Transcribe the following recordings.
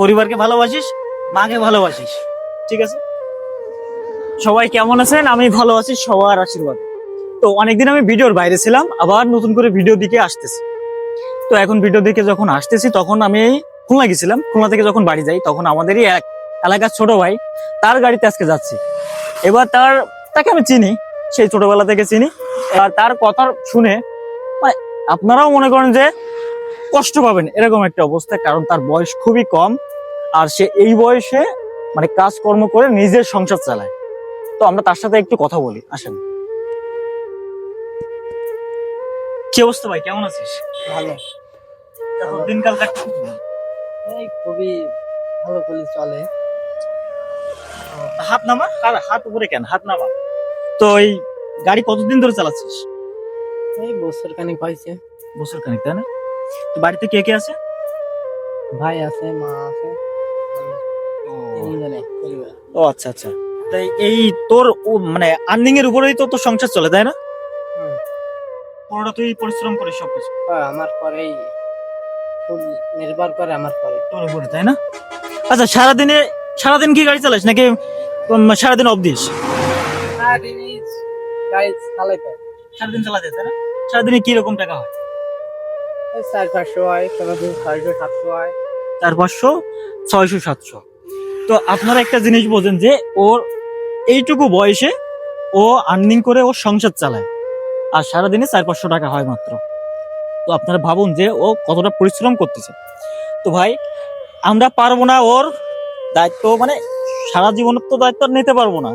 পরিবারকে ভালোবাসিস, মাকে ভালোবাসিস, ঠিক আছে? সবাই কেমন আছেন? আমি ভালো আছি, সবার আশীর্বাদ। তো অনেকদিন আমি ভিডিওর বাইরে ছিলাম, আবার নতুন করে ভিডিও দিকে আসতেছি। তো এখন ভিডিও দিকে যখন আসতেছি, তখন আমি খুলনা গেছিলাম। খুলনা থেকে যখন বাড়ি যাই, তখন আমাদেরই এক এলাকার ছোট ভাই, তার গাড়িতে আজকে যাচ্ছি। এবার তার, তাকে আমি চিনি, সেই ছোটবেলা থেকে চিনি। আর তার কথা শুনে আপনারাও মনে করেন যে কষ্ট পাবেন, এরকম একটা অবস্থা, কারণ তার বয়স খুবই কম। আর সে এই বয়সে মানে কাজকর্ম করে নিজের সংসার চালায়। তো আমরা তার সাথে একটু কথা বলি আসেন। কি অবস্থা ভাই? কেমন আছিস? ভালো। দিনকাল এই খুবই ভালো করে চলে। হাত নামা? হাত উপরে কেন? হাত নামা। তো এই গাড়ি কতদিন ধরে চালাচ্ছিস? এই বছর খানিক হয়েছে। বছর খানিক তাই না? তো বাড়িতে কে কে আছে? ভাই আছে মা আছে। ও আচ্ছা আচ্ছা। তাই এই তোর মানে আর্নিং এর উপরেই তো তোর সংসার চলে তাই না? হুম। পুরোটা তুই পরিশ্রম করিস সবকিছু? আর আমার পরেই ফুল নির্ভর করে আমার পরে। তোর উপরে তাই না? আচ্ছা সারাদিনে সারাদিন কি গাড়ি চালাস নাকি সারাদিন অফ দিস? গাড়ি চালাইতে হয়। সারাদিন চালাতে তাই না? সারাদিনে কি রকম টাকা হয়? চার পাঁচশো হয় কোনোদিন ছয়শো সাতশো হয়। চার পাঁচশো ছয়শো সাতশো। তো আপনারা একটা জিনিস বোঝেন যে ওর এইটুকু বয়সে ও আর্নিং করে ওর সংসার চালায়। আর সারাদিনে চার পাঁচশো টাকা হয় মাত্র। তো আপনারা ভাবুন যে ও কতটা পরিশ্রম করতেছে। তো ভাই, আমরা পারব না ওর দায়িত্ব মানে সারা জীবনের তো দায়িত্ব নিতে পারব না।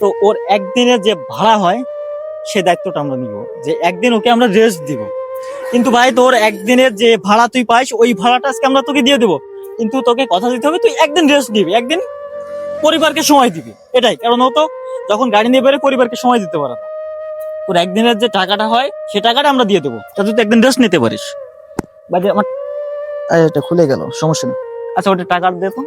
তো ওর একদিনের যে ভাড়া হয়, সে দায়িত্বটা আমরা নিব। যে একদিন ওকে আমরা রেস্ট দিব। কিন্তু ভাই, তোর একদিনের যে ভাড়া তুই পাইস, ওই ভাড়াটা আজকে আমরা তোকে দিয়ে দেবো। কিন্তু তোকে কথা দিতে হবে, তুই একদিন রেস্ট দিবি একদিন পরিবারকে সময় দিবি। এটাই কারণ ও যখন গাড়ি নিয়ে বেরোয়, পরিবারকে সময় দিতে পারে তোর একদিনের যে টাকাটা হয়, সে টাকাটা আমরা দিয়ে দেবো। তা তুই একদিন রেস্ট নিতে পারিস। বাজে আমার এটা খুলে গেল, সমস্যা নেই। আচ্ছা ওটা টাকা দে তো।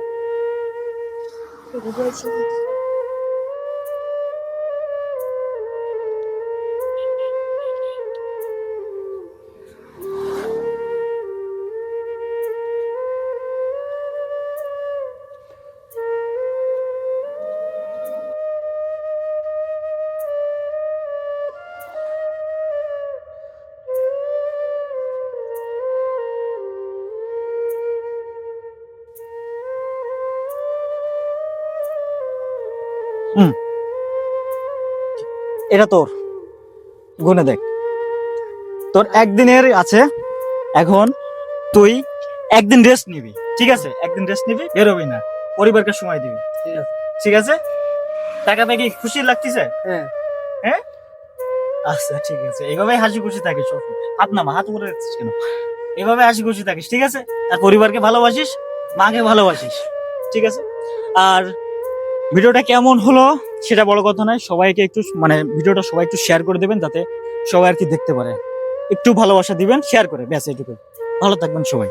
এটা তোর। গুনে দেখ। তোর একদিনের আছে এখন তুই একদিন রেস্ট নিবি ঠিক আছে? একদিন রেস্ট নিবি বেরোবি না। পরিবারকে সময় দিবি। ঠিক আছে। ঠিক আছে? টাকা পেয়ে কি খুশি লাগতেছে? হ্যাঁ। হ্যাঁ? আচ্ছা ঠিক আছে। এইভাবে হাসি খুশি থাকিস হাত নামা হাত উপরে রাখছিস কেন? এভাবে হাসি খুশি থাকিস ঠিক আছে? আর পরিবারকে ভালোবাসিস মাকে ভালোবাসিস ঠিক আছে? আর ভিডিওটা কেমন হলো সেটা বড় কথা নয়, সবাইকে একটু মানে ভিডিওটা সবাই একটু শেয়ার করে দেবেন যাতে সবাই আর কি দেখতে পারে। একটু ভালোবাসা দিবেন শেয়ার করে, ব্যাস এটুকু ভালো থাকবেন সবাই।